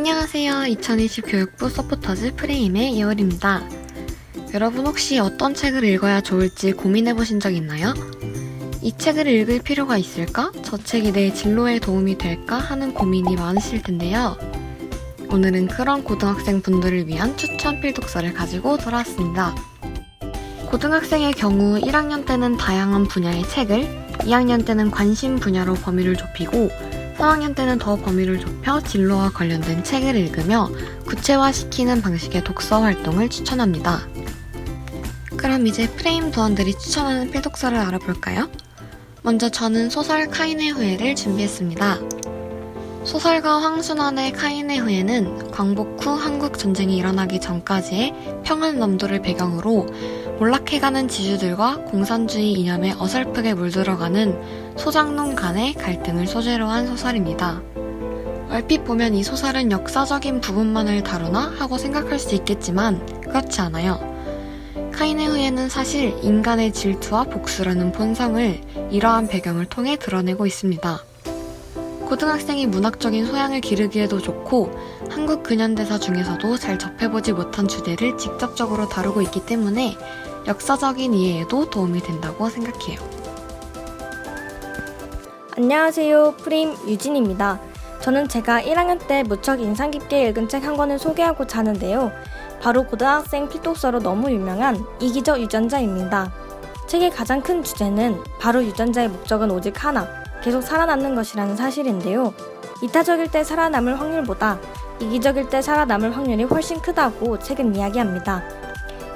안녕하세요. 2020 교육부 서포터즈 프레임의 예월입니다. 여러분 혹시 어떤 책을 읽어야 좋을지 고민해 보신 적 있나요? 이 책을 읽을 필요가 있을까? 저 책이 내 진로에 도움이 될까? 하는 고민이 많으실 텐데요. 오늘은 그런 고등학생 분들을 위한 추천 필독서를 가지고 돌아왔습니다. 고등학생의 경우 1학년 때는 다양한 분야의 책을, 2학년 때는 관심 분야로 범위를 좁히고, 3학년 때는 더 범위를 좁혀 진로와 관련된 책을 읽으며 구체화시키는 방식의 독서 활동을 추천합니다. 그럼 이제 프레임 부원들이 추천하는 필독서를 알아볼까요? 먼저 저는 소설 카인의 후예를 준비했습니다. 소설가 황순환의 카인의 후예는 광복 후 한국 전쟁이 일어나기 전까지의 평안 남도를 배경으로 몰락해가는 지주들과 공산주의 이념에 어설프게 물들어가는 소장농 간의 갈등을 소재로 한 소설입니다. 얼핏 보면 이 소설은 역사적인 부분만을 다루나 하고 생각할 수 있겠지만 그렇지 않아요. 카인의 후예는 사실 인간의 질투와 복수라는 본성을 이러한 배경을 통해 드러내고 있습니다. 고등학생이 문학적인 소양을 기르기에도 좋고 한국 근현대사 중에서도 잘 접해보지 못한 주제를 직접적으로 다루고 있기 때문에 역사적인 이해에도 도움이 된다고 생각해요. 안녕하세요. 프레임 유진입니다. 저는 제가 1학년 때 무척 인상 깊게 읽은 책 한 권을 소개하고자 하는데요. 바로 고등학생 필독서로 너무 유명한 이기적 유전자입니다. 책의 가장 큰 주제는 바로 유전자의 목적은 오직 하나, 계속 살아남는 것이라는 사실인데요. 이타적일 때 살아남을 확률보다 이기적일 때 살아남을 확률이 훨씬 크다고 책은 이야기합니다.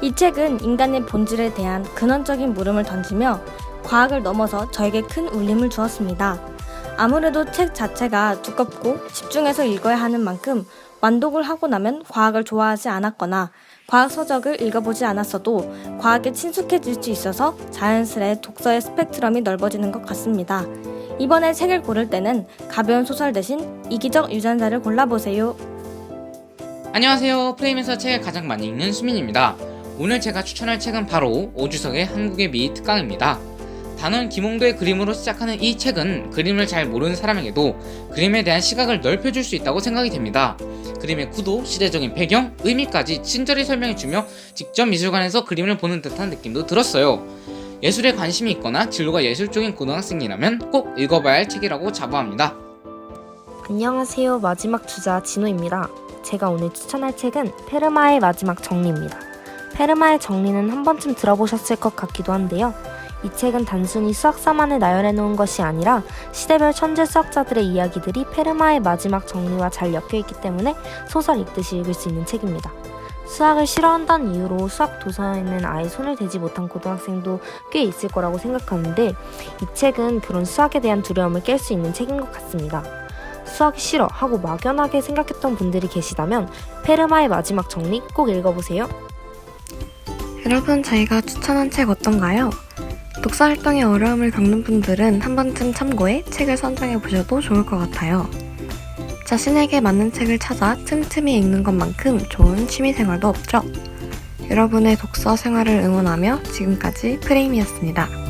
이 책은 인간의 본질에 대한 근원적인 물음을 던지며 과학을 넘어서 저에게 큰 울림을 주었습니다. 아무래도 책 자체가 두껍고 집중해서 읽어야 하는 만큼 완독을 하고 나면 과학을 좋아하지 않았거나 과학 서적을 읽어보지 않았어도 과학에 친숙해질 수 있어서 자연스레 독서의 스펙트럼이 넓어지는 것 같습니다. 이번에 책을 고를 때는 가벼운 소설 대신 이기적 유전자를 골라보세요. 안녕하세요. 프레임에서 책을 가장 많이 읽는 수민입니다. 오늘 제가 추천할 책은 바로 오주석의 한국의 미 특강입니다. 단원 김홍도의 그림으로 시작하는 이 책은 그림을 잘 모르는 사람에게도 그림에 대한 시각을 넓혀줄 수 있다고 생각이 됩니다. 그림의 구도, 시대적인 배경, 의미까지 친절히 설명해주며 직접 미술관에서 그림을 보는 듯한 느낌도 들었어요. 예술에 관심이 있거나 진로가 예술 쪽인 고등학생이라면 꼭 읽어봐야 할 책이라고 자부합니다. 안녕하세요. 마지막 주자 진호입니다. 제가 오늘 추천할 책은 페르마의 마지막 정리입니다. 페르마의 정리는 한 번쯤 들어보셨을 것 같기도 한데요. 이 책은 단순히 수학사만을 나열해 놓은 것이 아니라 시대별 천재 수학자들의 이야기들이 페르마의 마지막 정리와 잘 엮여 있기 때문에 소설 읽듯이 읽을 수 있는 책입니다. 수학을 싫어한다는 이유로 수학 도서에는 아예 손을 대지 못한 고등학생도 꽤 있을 거라고 생각하는데 이 책은 그런 수학에 대한 두려움을 깰 수 있는 책인 것 같습니다. 수학이 싫어 하고 막연하게 생각했던 분들이 계시다면 페르마의 마지막 정리 꼭 읽어보세요. 여러분 저희가 추천한 책 어떤가요? 독서 활동에 어려움을 겪는 분들은 한 번쯤 참고해 책을 선정해 보셔도 좋을 것 같아요. 자신에게 맞는 책을 찾아 틈틈이 읽는 것만큼 좋은 취미 생활도 없죠. 여러분의 독서 생활을 응원하며 지금까지 프레임이었습니다.